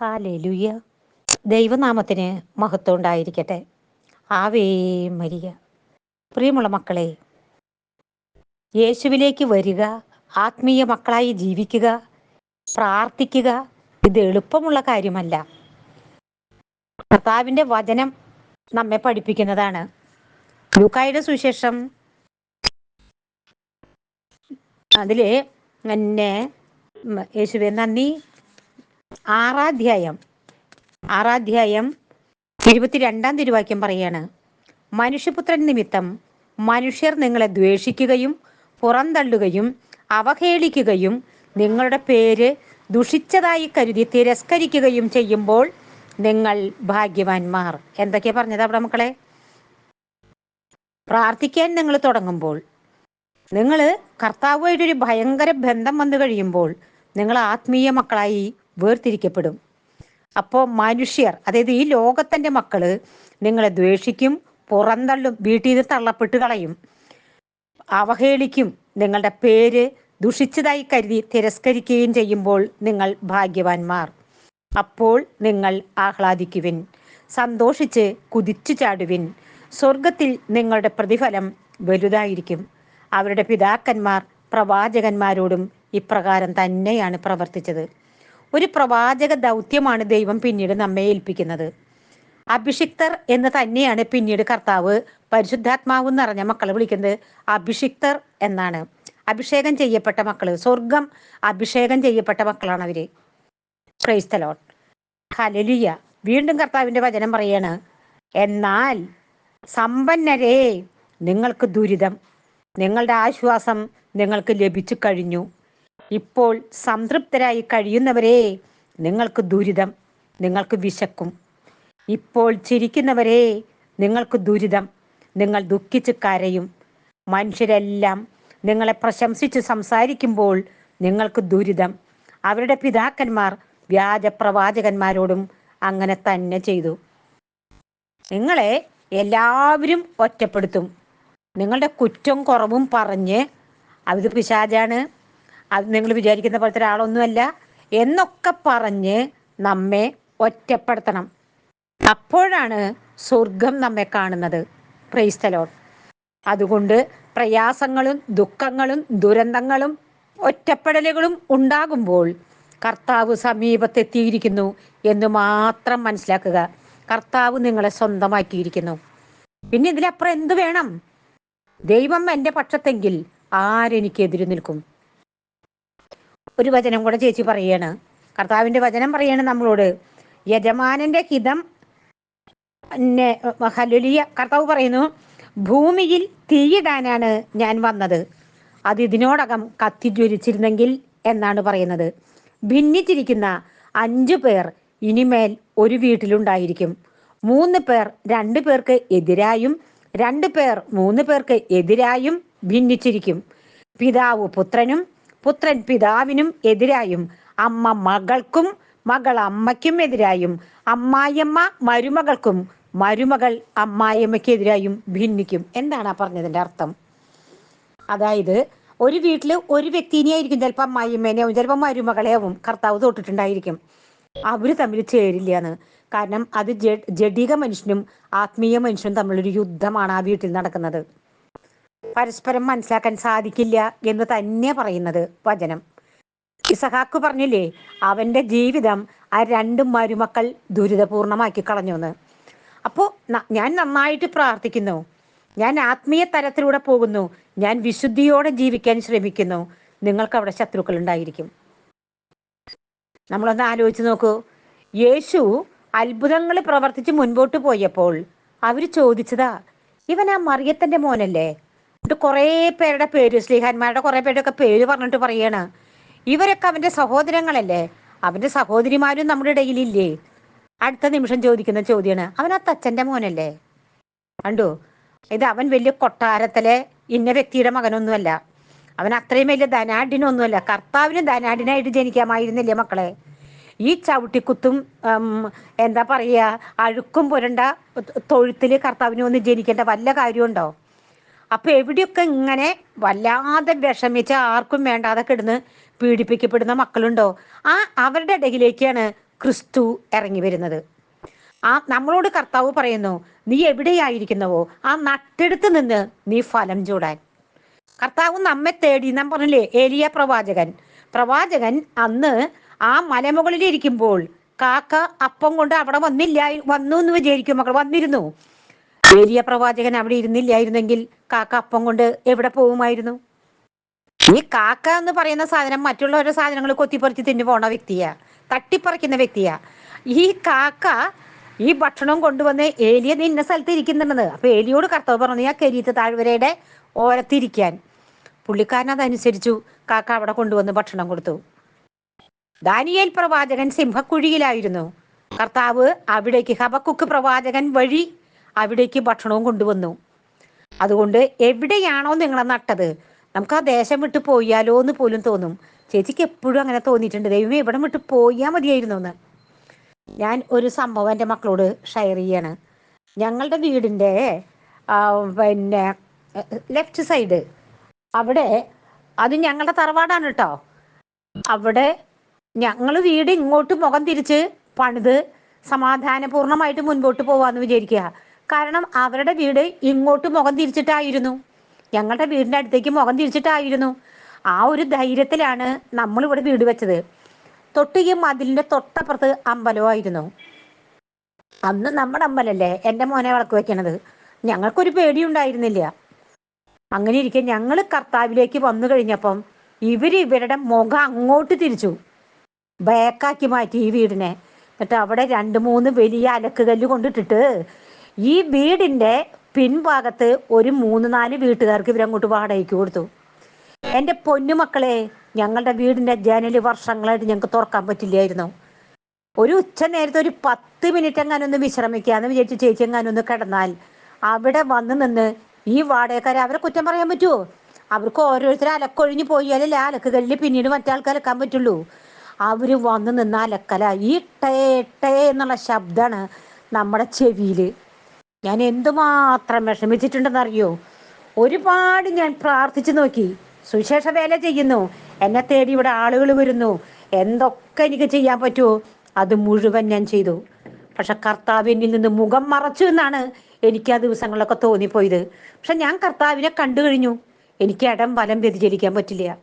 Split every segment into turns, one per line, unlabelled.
Hallelujah ദൈവനാമത്തിന് മഹത്വം ഉണ്ടായിരിക്കട്ടെ. ആവേ മരിയ. പ്രിയമുള്ള മക്കളെ യേശുവിലേക്ക് വരിക ആത്മീയ മക്കളായി ജീവിക്കുക പ്രാർത്ഥിക്കുക ഇത് എളുപ്പമുള്ള കാര്യമല്ല. കർത്താവിന്റെ വചനം നമ്മെ പഠിപ്പിക്കുന്നതാണ്. ലൂക്കായുടെ സുശേഷം അതിലെ എന്നെ യേശുവെ നന്ദി. ആറാധ്യായം. ആറാധ്യായം ഇരുപത്തിരണ്ടാം തിരുവാക്യം പറയാണ്. മനുഷ്യപുത്രൻ നിമിത്തം മനുഷ്യർ നിങ്ങളെ ദ്വേഷിക്കുകയും പുറന്തള്ളുകയും അവഹേളിക്കുകയും നിങ്ങളുടെ പേര് ദുഷിച്ചതായി കരുതി തിരസ്കരിക്കുകയും ചെയ്യുമ്പോൾ നിങ്ങൾ ഭാഗ്യവാന്മാർ. എന്തൊക്കെയാ പറഞ്ഞത് അവിടെ മക്കളെ? പ്രാർത്ഥിക്കാൻ നിങ്ങൾ തുടങ്ങുമ്പോൾ നിങ്ങൾ കർത്താവുമായിട്ടൊരു ഭയങ്കര ബന്ധം വന്നു കഴിയുമ്പോൾ നിങ്ങൾ ആത്മീയ മക്കളായി വേർതിരിക്കപ്പെടും. അപ്പോൾ മനുഷ്യർ അതായത് ഈ ലോകത്തിന്റെ മക്കൾ നിങ്ങളെ ദ്വേഷിക്കും പുറന്തള്ളും വീട്ടിൽ നിന്ന് തള്ളപ്പെട്ട് കളയും. അവഹേളിക്കും നിങ്ങളുടെ പേര് ദുഷിച്ചതായി കരുതി തിരസ്കരിക്കുകയും ചെയ്യുമ്പോൾ നിങ്ങൾ ഭാഗ്യവാന്മാർ. അപ്പോൾ നിങ്ങൾ ആഹ്ലാദിക്കുവിൻ സന്തോഷിച്ച് കുതിച്ചു ചാടുവിൻ. സ്വർഗത്തിൽ നിങ്ങളുടെ പ്രതിഫലം വലുതായിരിക്കും. അവരുടെ പിതാക്കന്മാർ പ്രവാചകന്മാരോടും ഇപ്രകാരം തന്നെയാണ് പ്രവർത്തിച്ചത്. ഒരു പ്രവാചക ദൗത്യമാണ് ദൈവം പിന്നീട് നമ്മെ ഏൽപ്പിക്കുന്നത്. അഭിഷിക്തർ എന്ന് തന്നെയാണ് പിന്നീട് കർത്താവ് പരിശുദ്ധാത്മാവ് നിറഞ്ഞ മക്കളെ വിളിക്കുന്നത് അഭിഷിക്തർ എന്നാണ്. അഭിഷേകം ചെയ്യപ്പെട്ട മക്കൾ സ്വർഗം അഭിഷേകം ചെയ്യപ്പെട്ട മക്കളാണ് അവർ. ക്രൈസ്തലോൺ ഹലലിയ വീണ്ടും കർത്താവിന്റെ വചനം പറയാണ് എന്നാൽ സമ്പന്നരേ നിങ്ങൾക്ക് ദുരിതം നിങ്ങളുടെ ആശ്വാസം നിങ്ങൾക്ക് ലഭിച്ചു കഴിഞ്ഞു. ഇപ്പോൾ സംതൃപ്തരായി കഴിയുന്നവരെ നിങ്ങൾക്ക് ദുരിതം നിങ്ങൾക്ക് വിശക്കും. ഇപ്പോൾ ചിരിക്കുന്നവരെ നിങ്ങൾക്ക് ദുരിതം നിങ്ങൾ ദുഃഖിച്ച് കരയും. മനുഷ്യരെല്ലാം നിങ്ങളെ പ്രശംസിച്ച് സംസാരിക്കുമ്പോൾ നിങ്ങൾക്ക് ദുരിതം. അവരുടെ പിതാക്കന്മാർ വ്യാജ പ്രവാചകന്മാരോടും അങ്ങനെ തന്നെ ചെയ്തു. നിങ്ങളെ എല്ലാവരും ഒറ്റപ്പെടുത്തും. നിങ്ങളുടെ കുറ്റം കുറവും പറഞ്ഞ് അത് പിശാചാണ് അത് നിങ്ങൾ വിചാരിക്കുന്ന പോലത്തെ ഒരാളൊന്നുമല്ല എന്നൊക്കെ പറഞ്ഞ് നമ്മെ ഒറ്റപ്പെടുത്തണം. അപ്പോഴാണ് സ്വർഗം നമ്മെ കാണുന്നത്. പ്രൈസ്തലോൺ അതുകൊണ്ട് പ്രയാസങ്ങളും ദുഃഖങ്ങളും ദുരന്തങ്ങളും ഒറ്റപ്പെടലുകളും ഉണ്ടാകുമ്പോൾ കർത്താവ് സമീപത്തെത്തിയിരിക്കുന്നു എന്ന് മാത്രം മനസ്സിലാക്കുക. കർത്താവ് നിങ്ങളെ സ്വന്തമാക്കിയിരിക്കുന്നു. പിന്നെ ഇതിലപ്പുറം എന്ത് വേണം? ദൈവം എന്റെ പക്ഷത്തെങ്കിൽ ആരെനിക്ക് എതിര് നിൽക്കും? ഒരു വചനം കൂടെ ചേച്ചി പറയാണ്. കർത്താവിന്റെ വചനം പറയാണ് നമ്മളോട്. യജമാനന്റെ ഹിതം ഹലുലിയ കർത്താവ് പറയുന്നു ഭൂമിയിൽ തീയിടാനാണ് ഞാൻ വന്നത്. അത് ഇതിനോടകം കത്തിജ്വലിച്ചിരുന്നെങ്കിൽ എന്നാണ് പറയുന്നത്. ഭിന്നിച്ചിരിക്കുന്ന അഞ്ചു പേർ ഇനിമേൽ ഒരു വീട്ടിലുണ്ടായിരിക്കും. മൂന്ന് പേർ രണ്ട് പേർക്ക് എതിരായും രണ്ട് പേർ മൂന്ന് പേർക്ക് എതിരായും ഭിന്നിച്ചിരിക്കും. പിതാവ് പുത്രനും പുത്രൻ പിതാവിനും എതിരായും അമ്മ മകൾക്കും മകൾ അമ്മയ്ക്കും എതിരായും അമ്മായിയമ്മ മരുമകൾക്കും മരുമകൾ അമ്മായിയമ്മയ്ക്കെതിരായും ഭിന്നിക്കും. എന്താണ് ആ പറഞ്ഞതിന്റെ അർത്ഥം? അതായത് ഒരു വീട്ടിൽ ഒരു വ്യക്തിനെ ആയിരിക്കും ചിലപ്പോൾ അമ്മായിയമ്മേനെയാവും ചിലപ്പോൾ മരുമകളെ കർത്താവ് തൊട്ടിട്ടുണ്ടായിരിക്കും. അവർ തമ്മിൽ ചേരില്ല എന്ന് കാരണം അത് ജഡിക മനുഷ്യനും ആത്മീയ മനുഷ്യനും തമ്മിലൊരു യുദ്ധമാണ് ആ വീട്ടിൽ നടക്കുന്നത്. പരസ്പരം മനസ്സിലാക്കാൻ സാധിക്കില്ല എന്ന് തന്നെ പറയുന്നത് വചനം. ഇസഹാക്ക് പറഞ്ഞില്ലേ അവന്റെ ജീവിതം ആ രണ്ട് മരുമക്കൾ ദുരിതപൂർണമാക്കി കളഞ്ഞു എന്ന് അപ്പോ ഞാൻ നന്നായിട്ട് പ്രാർത്ഥിക്കുന്നു. ഞാൻ ആത്മീയ തലത്തിലൂടെ പോകുന്നു. ഞാൻ വിശുദ്ധിയോടെ ജീവിക്കാൻ ശ്രമിക്കുന്നു. നിങ്ങൾക്ക് അവിടെ ശത്രുക്കൾ ഉണ്ടായിരിക്കും നമ്മളൊന്ന് ആലോചിച്ച് നോക്കൂ. യേശു അത്ഭുതങ്ങൾ പ്രവർത്തിച്ച് മുൻപോട്ട് പോയപ്പോൾ അവർ ചോദിച്ചതാ ഇവൻ ആ മറിയത്തിന്റെ മോനല്ലേ? എന്നിട്ട് കുറേ പേരുടെ പേര് സ്ലീഹാന്മാരുടെ കുറേ പേരുടെയൊക്കെ പേര് പറഞ്ഞിട്ട് പറയാണ്. ഇവരൊക്കെ അവന്റെ സഹോദരങ്ങളല്ലേ? അവന്റെ സഹോദരിമാരും നമ്മുടെ ഇടയിലില്ലേ? അടുത്ത നിമിഷം ചോദിക്കുന്ന ചോദ്യമാണ് അവൻ ആ തച്ചന്റെ മോനല്ലേ? കണ്ടു? ഇത് അവൻ വലിയ കൊട്ടാരത്തിലെ ഇന്ന വ്യക്തിയുടെ മകനൊന്നുമല്ല. അവൻ അത്രയും വലിയ ധനാഢ്യനൊന്നുമല്ല. കർത്താവിന് ധനാഢ്യനായിട്ട് ജനിക്കാമായിരുന്നില്ലേ മക്കളെ? ഈ ചവിട്ടിക്കുത്തും എന്താ പറയുക അഴുക്കും പുരണ്ട തൊഴുത്തിൽ കർത്താവിനെ ഒന്ന് ജനിക്കേണ്ട വല്ല കാര്യമുണ്ടോ? അപ്പൊ എവിടെയൊക്കെ ഇങ്ങനെ വല്ലാതെ വിഷമിച്ച് ആർക്കും വേണ്ടാതെ കിടന്ന് പീഡിപ്പിക്കപ്പെടുന്ന മക്കളുണ്ടോ? ആ അവരുടെ ഇടയിലേക്കാണ് ക്രിസ്തു ഇറങ്ങി വരുന്നത്. ആ നമ്മളോട് കർത്താവ് പറയുന്നു നീ എവിടെയായിരിക്കുന്നവോ ആ നട്ടെടുത്ത് നിന്ന് നീ ഫലം ചൂടാൻ. കർത്താവ് നമ്മെ തേടി നാം പറഞ്ഞില്ലേ ഏലിയ പ്രവാചകൻ. പ്രവാചകൻ അന്ന് ആ മലമുകളിലിരിക്കുമ്പോൾ കാക്ക അപ്പം കൊണ്ട് അവിടെ വന്നില്ല വന്നു എന്ന് വിചാരിക്കും മക്കൾ വന്നിരുന്നു. ഏലിയ പ്രവാചകൻ അവിടെ ഇരുന്നില്ലായിരുന്നെങ്കിൽ കാക്ക അപ്പം കൊണ്ട് എവിടെ പോകുമായിരുന്നു? ഈ കാക്ക എന്ന് പറയുന്ന സാധനം മറ്റുള്ളവരുടെ സാധനങ്ങൾ കൊത്തിപ്പറിച്ച് തിന്നു പോണ വ്യക്തിയാ. തട്ടിപ്പറിക്കുന്ന വ്യക്തിയാ. ഈ കാക്ക ഈ ഭക്ഷണം കൊണ്ടുവന്ന് ഏലിയ നിന്ന സ്ഥലത്ത് ഇരിക്കുന്നുണ്ടെന്ന്. അപ്പൊ ഏലിയോട് കർത്താവ് പറഞ്ഞു ആ കരീത്ത് താഴ്വരയുടെ ഓരത്തിരിക്കാൻ പുള്ളിക്കാരൻ അതനുസരിച്ചു കാക്ക അവിടെ കൊണ്ടുവന്ന് ഭക്ഷണം കൊടുത്തു. ദാനിയേൽ പ്രവാചകൻ സിംഹക്കുഴിയിലായിരുന്നു. കർത്താവ് അവിടേക്ക് ഹബക്കുക്ക് പ്രവാചകൻ വഴി അവിടേക്ക് ഭക്ഷണവും കൊണ്ടുവന്നു. അതുകൊണ്ട് എവിടെയാണോ നിങ്ങളെ നട്ടത്? നമുക്ക് ആ ദേശം വിട്ട് പോയാലോ എന്ന് പോലും തോന്നും. ചേച്ചിക്ക് എപ്പോഴും അങ്ങനെ തോന്നിയിട്ടുണ്ട്. ദൈവം ഇവിടെ വിട്ട് പോയാൽ മതിയായിരുന്നു എന്ന്. ഞാൻ ഒരു സംഭവം എന്റെ മക്കളോട് ഷെയർ ചെയ്യാണ്. ഞങ്ങളുടെ വീടിന്റെ പിന്നെ ലെഫ്റ്റ് സൈഡ് അവിടെ അത് ഞങ്ങളുടെ തറവാടാണ് കേട്ടോ അവിടെ ഞങ്ങൾ വീട് ഇങ്ങോട്ട് മുഖം തിരിച്ച് പണിത് സമാധാനപൂർണമായിട്ട് മുൻപോട്ട് പോവാന്ന് വിചാരിക്കുക. കാരണം അവരുടെ വീട് ഇങ്ങോട്ട് മുഖം തിരിച്ചിട്ടായിരുന്നു. ഞങ്ങളുടെ വീടിന്റെ അടുത്തേക്ക് മുഖം തിരിച്ചിട്ടായിരുന്നു. ആ ഒരു ധൈര്യത്തിലാണ് നമ്മളിവിടെ വീട് വെച്ചത്. തൊട്ട് ഈ മതിലിന്റെ തൊട്ടപ്പുറത്ത് അമ്പലമായിരുന്നു അന്ന് നമ്മുടെ അമ്പലല്ലേ എന്റെ മോനെ വിളക്ക് വെക്കണത് ഞങ്ങൾക്കൊരു പേടിയുണ്ടായിരുന്നില്ല. അങ്ങനെ ഇരിക്കെ ഞങ്ങൾ കർത്താവിലേക്ക് വന്നു കഴിഞ്ഞപ്പം ഇവർ ഇവരുടെ മുഖം അങ്ങോട്ട് തിരിച്ചു. ബേക്കാക്കി മാറ്റി ഈ വീടിനെ. എന്നിട്ട് അവിടെ രണ്ട് മൂന്ന് വലിയ അലക്കുകല്ല് കൊണ്ടിട്ടിട്ട് ഈ വീടിന്റെ പിൻഭാഗത്ത് ഒരു മൂന്ന് നാല് വീട്ടുകാർക്ക് ഇവരങ്ങോട്ട് വാടകയ്ക്ക് കൊടുത്തു. എന്റെ പൊന്നുമക്കളെ ഞങ്ങളുടെ വീടിന്റെ ജനൽ വർഷങ്ങളായിട്ട് ഞങ്ങൾക്ക് തുറക്കാൻ പറ്റില്ലായിരുന്നു. ഒരു ഉച്ച നേരത്തെ ഒരു പത്ത് മിനിറ്റ് എങ്ങാനും ഒന്ന് വിശ്രമിക്കാന്ന് വിചാരിച്ചു ചേച്ചി എങ്ങാനും ഒന്ന് കിടന്നാൽ അവിടെ വന്ന് നിന്ന് ഈ വാടകക്കാരെ അവരെ കുറ്റം പറയാൻ പറ്റുമോ അവർക്ക് ഓരോരുത്തരും അലക്കൊഴിഞ്ഞു പോയാലല്ലേ അലക്കുകല്ലിൽ പിന്നീട് മറ്റാൾക്ക് അലക്കാൻ പറ്റുള്ളൂ. അവർ വന്ന് നിന്ന് അലക്കല. ഈ ടേ ടേ എന്നുള്ള ശബ്ദമാണ് നമ്മുടെ ചെവിയിൽ ഞാൻ എന്തുമാത്രം വിഷമിച്ചിട്ടുണ്ടെന്ന് അറിയോ ഒരുപാട് ഞാൻ പ്രാർത്ഥിച്ചു നോക്കി. സുവിശേഷ വേല ചെയ്യുന്നു. എന്നെ തേടി ഇവിടെ ആളുകൾ വരുന്നു. എന്തൊക്കെ എനിക്ക് ചെയ്യാൻ പറ്റുമോ അത് മുഴുവൻ ഞാൻ ചെയ്തു. പക്ഷെ കർത്താവ് എന്നിൽ നിന്ന് മുഖം മറച്ചു എന്നാണ് എനിക്ക് ആ ദിവസങ്ങളിലൊക്കെ തോന്നിപ്പോയത്. പക്ഷെ ഞാൻ കർത്താവിനെ കണ്ടു കഴിഞ്ഞു. എനിക്ക് ഇടം വലം വ്യതിചരിക്കാൻ പറ്റില്ല.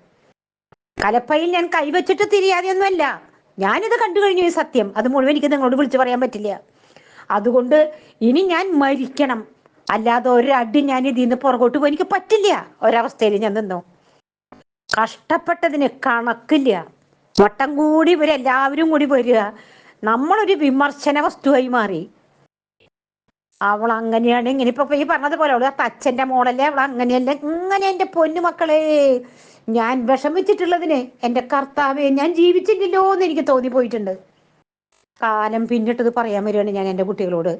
കലപ്പയിൽ ഞാൻ കൈവച്ചിട്ട് തിരിയാതെയൊന്നുമല്ല. ഞാനിത് കണ്ടു കഴിഞ്ഞു ഈ സത്യം. അത് മുഴുവൻ എനിക്ക് നിങ്ങളോട് വിളിച്ചു പറയാൻ പറ്റില്ല. അതുകൊണ്ട് ഇനി ഞാൻ മരിക്കണം. അല്ലാതെ ഒരടി ഞാൻ ഇതിൽ നിന്ന് പുറകോട്ട് പോയി എനിക്ക് പറ്റില്ല. ഒരവസ്ഥയിൽ ഞാൻ നിന്നു. കഷ്ടപ്പെട്ടതിന് കണക്കില്ല. വട്ടം കൂടി ഇവരെല്ലാവരും കൂടി വരിക. നമ്മളൊരു വിമർശന വസ്തുവായി മാറി. അവൾ അങ്ങനെയാണ് ഇങ്ങനെ ഇപ്പൊ ഈ പറഞ്ഞതുപോലെ അവൾ അച്ഛന്റെ മോളല്ലേ? അവൾ അങ്ങനെയല്ല. ഇങ്ങനെ എന്റെ പൊന്നു മക്കളെ ഞാൻ വിഷമിച്ചിട്ടുള്ളതിന് എന്റെ കർത്താവെ ഞാൻ ജീവിച്ചില്ലല്ലോ എന്ന് എനിക്ക് തോന്നിപ്പോയിട്ടുണ്ട്. കാലം പിന്നിട്ടത് പറയാൻ വരികയാണ് ഞാൻ എന്റെ കുട്ടികളോട്.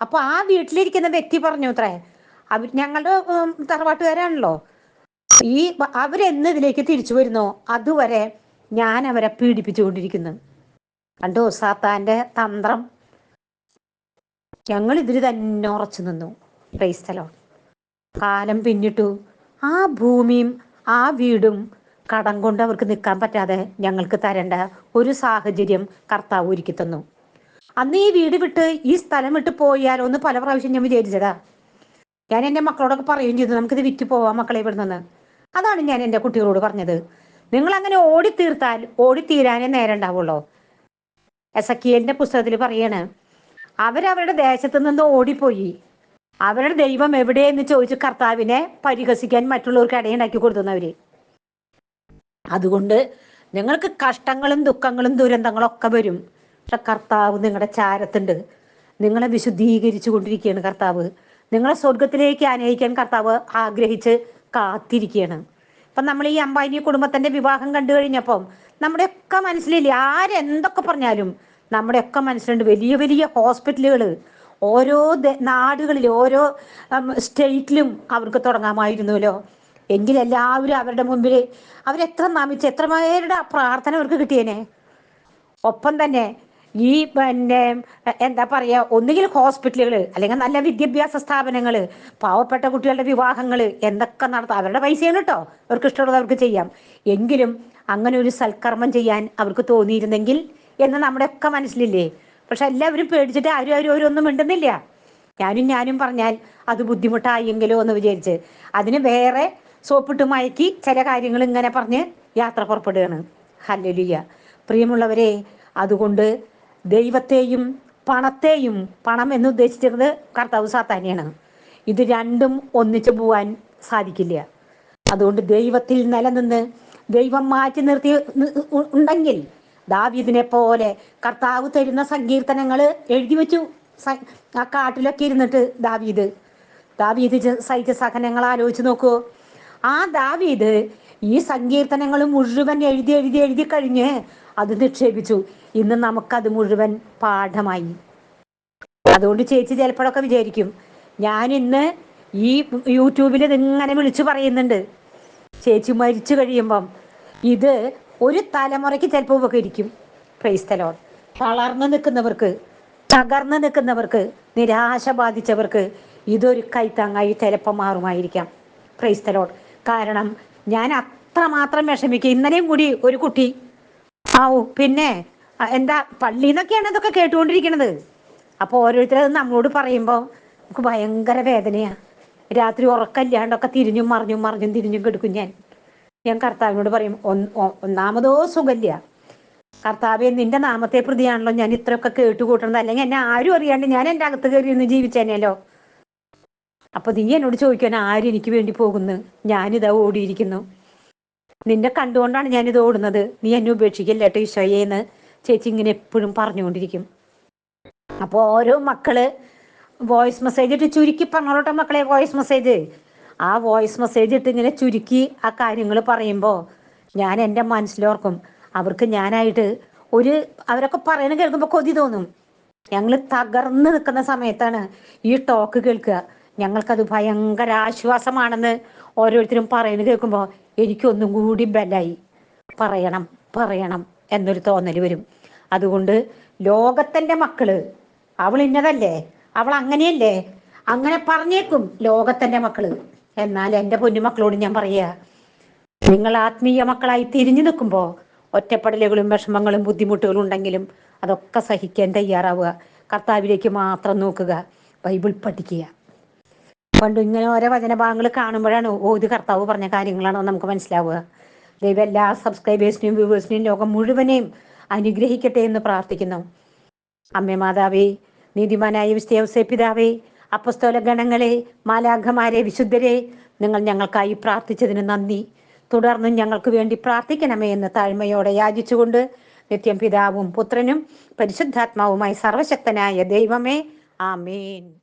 അപ്പൊ ആ വീട്ടിലിരിക്കുന്ന വ്യക്തി പറഞ്ഞു അത്രേ അവർ ഞങ്ങളുടെ തറവാട്ടുകാരാണല്ലോ. ഈ അവരെന്ന് ഇതിലേക്ക് തിരിച്ചു വരുന്നോ? അതുവരെ ഞാൻ അവരെ പീഡിപ്പിച്ചുകൊണ്ടിരിക്കുന്നു. കണ്ടോ സാത്താന്റെ തന്ത്രം? ഞങ്ങൾ ഇതിൽ തന്നെ ഉറച്ചു നിന്നു. ക്രൈസ്തലോ കാലം പിന്നിട്ടു. ആ ഭൂമിയും ആ വീടും കടം കൊണ്ട് അവർക്ക് നിൽക്കാൻ പറ്റാതെ ഞങ്ങൾക്ക് തരേണ്ട ഒരു സാഹചര്യം കർത്താവ് ഒരുക്കി തന്നു. അന്ന് ഈ വീട് വിട്ട് ഈ സ്ഥലം വിട്ട് പോയാലോ എന്ന് പല പ്രാവശ്യം ഞാൻ വിചാരിച്ചതാ. ഞാൻ എന്റെ മക്കളോടൊക്കെ പറയുകയും ചെയ്തു നമുക്കിത് വിറ്റ് പോവാം മക്കളെ ഇവിടെ നിന്ന് അതാണ് ഞാൻ എന്റെ കുട്ടികളോട് പറഞ്ഞത്. നിങ്ങൾ അങ്ങനെ ഓടി ഓടിത്തീരാനേ നേരം ഉണ്ടാവുള്ളൂ. എസ് അക്കിയലിന്റെ പുസ്തകത്തിൽ പറയാണ് അവരവരുടെ ദേശത്ത് നിന്ന് ഓടിപ്പോയി. അവരുടെ ദൈവം എവിടെയെന്ന് ചോദിച്ച് കർത്താവിനെ പരിഹസിക്കാൻ മറ്റുള്ളവർക്ക് ഇടയുണ്ടാക്കി കൊടുത്തുന്നവര് അതുകൊണ്ട് നിങ്ങൾക്ക് കഷ്ടങ്ങളും ദുഃഖങ്ങളും ദുരന്തങ്ങളും ഒക്കെ വരും. പക്ഷെ കർത്താവ് നിങ്ങളുടെ ചാരത്തുണ്ട്. നിങ്ങളെ വിശുദ്ധീകരിച്ചു കൊണ്ടിരിക്കുകയാണ് കർത്താവ്. നിങ്ങളെ സ്വർഗത്തിലേക്ക് അനയിക്കാൻ കർത്താവ് ആഗ്രഹിച്ച് കാത്തിരിക്കുകയാണ്. ഇപ്പം നമ്മൾ ഈ അമ്പാനി കുടുംബത്തിന്റെ വിവാഹം കണ്ടു കഴിഞ്ഞപ്പം നമ്മുടെയൊക്കെ മനസ്സിലില്ല ആരെന്തൊക്കെ പറഞ്ഞാലും നമ്മുടെയൊക്കെ മനസ്സിലുണ്ട് വലിയ വലിയ ഹോസ്പിറ്റലുകൾ ഓരോ നാടുകളിൽ ഓരോ സ്റ്റേറ്റിലും അവർക്ക് തുടങ്ങാമായിരുന്നല്ലോ. എങ്കിൽ എല്ലാവരും അവരുടെ മുമ്പിൽ അവരെത്ര നമിച്ച് എത്ര പേരുടെ പ്രാർത്ഥന അവർക്ക് കിട്ടിയേനെ? ഒപ്പം തന്നെ ഈ പിന്നെ എന്താ പറയുക ഒന്നുകിൽ ഹോസ്പിറ്റലുകൾ അല്ലെങ്കിൽ നല്ല വിദ്യാഭ്യാസ സ്ഥാപനങ്ങൾ പാവപ്പെട്ട കുട്ടികളുടെ വിവാഹങ്ങൾ എന്തൊക്കെ നടത്താം. അവരുടെ പൈസയാണ് കേട്ടോ അവർക്ക് ഇഷ്ടമുള്ളത് അവർക്ക് ചെയ്യാം. എങ്കിലും അങ്ങനെ ഒരു സൽക്കർമ്മം ചെയ്യാൻ അവർക്ക് തോന്നിയിരുന്നെങ്കിൽ എന്ന് നമ്മുടെ ഒക്കെ മനസ്സിലില്ലേ? പക്ഷെ എല്ലാവരും പേടിച്ചിട്ട് ആരും ആരും അവരൊന്നും മിണ്ടുന്നില്ല. ഞാനും ഞാനും പറഞ്ഞാൽ അത് ബുദ്ധിമുട്ടായെങ്കിലോ എന്ന് വിചാരിച്ച്. അതിന് വേറെ സോപ്പിട്ട് മയക്കി ചില കാര്യങ്ങൾ ഇങ്ങനെ പറഞ്ഞ് യാത്ര പുറപ്പെടുകയാണ്. ഹല്ലലിയ. പ്രിയമുള്ളവരെ അതുകൊണ്ട് ദൈവത്തെയും പണത്തെയും പണം എന്ന് ഉദ്ദേശിച്ചിരുന്നത് കർത്താവ് സാത്താനെയാണ്. ഇത് രണ്ടും ഒന്നിച്ചു പോവാൻ സാധിക്കില്ല. അതുകൊണ്ട് ദൈവത്തിൽ നിലനിന്ന് ദൈവം മാറ്റി നിർത്തി ഉണ്ടെങ്കിൽ ദാവീദിനെ പോലെ കർത്താവ് തരുന്ന സങ്കീർത്തനങ്ങൾ എഴുതി വെച്ചു. ആ കാട്ടിലൊക്കെ ഇരുന്നിട്ട് ദാവീദ് ദാവീദ് സഹിച്ച സഹനങ്ങൾ ആലോചിച്ച് നോക്കൂ. ആ ദാവീദ് ഈ സങ്കീർത്തനങ്ങൾ മുഴുവൻ എഴുതി എഴുതി എഴുതി കഴിഞ്ഞ് അത് നിക്ഷേപിച്ചു. ഇന്ന് നമുക്കത് മുഴുവൻ പാഠമായി. അതുകൊണ്ട് ചേച്ചി ചിലപ്പോഴൊക്കെ വിചാരിക്കും ഞാൻ ഇന്ന് ഈ യൂട്യൂബിൽ ഇതിങ്ങനെ വിളിച്ചു പറയുന്നുണ്ട്. ചേച്ചി മരിച്ചു കഴിയുമ്പം ഇത് ഒരു തലമുറയ്ക്ക് ചിലപ്പോൾ ഉപകരിക്കും. പ്രൈസ്തലോൺ തളർന്നു നിൽക്കുന്നവർക്ക് തകർന്നു നിൽക്കുന്നവർക്ക് നിരാശ ബാധിച്ചവർക്ക് ഇതൊരു കൈത്താങ്ങായി ചിലപ്പോൾ മാറുമായിരിക്കാം. പ്രൈസ്തലോൺ കാരണം ഞാൻ അത്രമാത്രം വിഷമിക്കും. ഇന്നലെയും കൂടി ഒരു കുട്ടി. ആവൂ പിന്നെ എന്താ പള്ളിയിൽ നിന്നൊക്കെയാണ് ഇതൊക്കെ കേട്ടുകൊണ്ടിരിക്കണത്. അപ്പോൾ ഓരോരുത്തരും നമ്മളോട് പറയുമ്പോൾ നമുക്ക് ഭയങ്കര വേദനയാ. രാത്രി ഉറക്കമില്ലാണ്ടൊക്കെ തിരിഞ്ഞും മറിഞ്ഞും മറിഞ്ഞും തിരിഞ്ഞും കെടുക്കും ഞാൻ. ഞാൻ കർത്താവിനോട് പറയും ഒന്നാമതോ സുഖമില്ല. കർത്താവെ നിന്റെ നാമത്തെ പ്രതിയാണല്ലോ ഞാൻ ഇത്രയൊക്കെ കേട്ടുകൂട്ടണത്. അല്ലെങ്കിൽ എന്നെ ആരും അറിയാണ്ട് ഞാൻ എന്റെ അകത്ത് കയറി ഇന്ന് ജീവിച്ചേനല്ലോ അപ്പൊ നീ എന്നോട് ചോദിക്കാൻ ആര് എനിക്ക് വേണ്ടി പോകുന്നു? ഞാനിതാ ഓടിയിരിക്കുന്നു. നിന്നെ കണ്ടുകൊണ്ടാണ് ഞാനിത് ഓടുന്നത്. നീ എന്നെ ഉപേക്ഷിക്കില്ല കേട്ടോ ഈശോയെന്ന് ചേച്ചി ഇങ്ങനെ എപ്പോഴും പറഞ്ഞുകൊണ്ടിരിക്കും. അപ്പോൾ ഓരോ മക്കൾ വോയിസ് മെസ്സേജ് ഇട്ട് ചുരുക്കി പറഞ്ഞോട്ടെ മക്കളെ വോയിസ് മെസ്സേജ്. ആ വോയിസ് മെസ്സേജ് ഇട്ട് ഇങ്ങനെ ചുരുക്കി ആ കാര്യങ്ങൾ പറയുമ്പോൾ ഞാൻ എന്റെ മനസ്സിലോർക്കും. അവർക്ക് ഞാനായിട്ട് ഒരു അവരൊക്കെ പറയണ കേൾക്കുമ്പോൾ കൊതി തോന്നും. ഞങ്ങൾ തകർന്ന് നിൽക്കുന്ന സമയത്താണ് ഈ ടോക്ക് കേൾക്കുക. ഞങ്ങൾക്കത് ഭയങ്കര ആശ്വാസമാണെന്ന് ഓരോരുത്തരും പറയുന്നത് കേൾക്കുമ്പോൾ എനിക്കൊന്നും കൂടി ബലായി. പറയണം പറയണം എന്നൊരു തോന്നൽ വരും. അതുകൊണ്ട് ലോകത്തിന്റെ മക്കൾ അവൾ ഇന്നതല്ലേ? അവൾ അങ്ങനെയല്ലേ? അങ്ങനെ പറഞ്ഞേക്കും ലോകത്തിന്റെ മക്കൾ. എന്നാൽ എന്റെ പൊന്നുമക്കളോട് ഞാൻ പറയുക നിങ്ങൾ ആത്മീയ മക്കളായി തിരിഞ്ഞു നിൽക്കുമ്പോൾ ഒറ്റപ്പെടലുകളും വിഷമങ്ങളും ബുദ്ധിമുട്ടുകളും ഉണ്ടെങ്കിലും അതൊക്കെ സഹിക്കാൻ തയ്യാറാവുക. കർത്താവിലേക്ക് മാത്രം നോക്കുക ബൈബിൾ പഠിക്കുക. പണ്ട് ഇങ്ങനെ ഓരോ വചനഭാഗങ്ങൾ കാണുമ്പോഴാണ് ഓ ഇത് കർത്താവ് പറഞ്ഞ കാര്യങ്ങളാണോ നമുക്ക് മനസ്സിലാവുക. ദൈവം എല്ലാ സബ്സ്ക്രൈബേഴ്സിനെയും വ്യൂവേഴ്സിനെയും ലോകം മുഴുവനെയും അനുഗ്രഹിക്കട്ടെ എന്ന് പ്രാർത്ഥിക്കുന്നു. അമ്മേ മാതാവേ നീതിമാനായ വിസ്തേവസേ പിതാവേ അപ്പസ്തോല ഗണങ്ങളെ മാലാഖമാരെ വിശുദ്ധരെ നിങ്ങൾ ഞങ്ങൾക്കായി പ്രാർത്ഥിച്ചതിന് നന്ദി. തുടർന്നും ഞങ്ങൾക്ക് വേണ്ടി പ്രാർത്ഥിക്കണമേ എന്ന് താഴ്മയോടെ യാചിച്ചുകൊണ്ട് നിത്യം പിതാവും പുത്രനും പരിശുദ്ധാത്മാവുമായി സർവശക്തനായ ദൈവമേ ആമേൻ.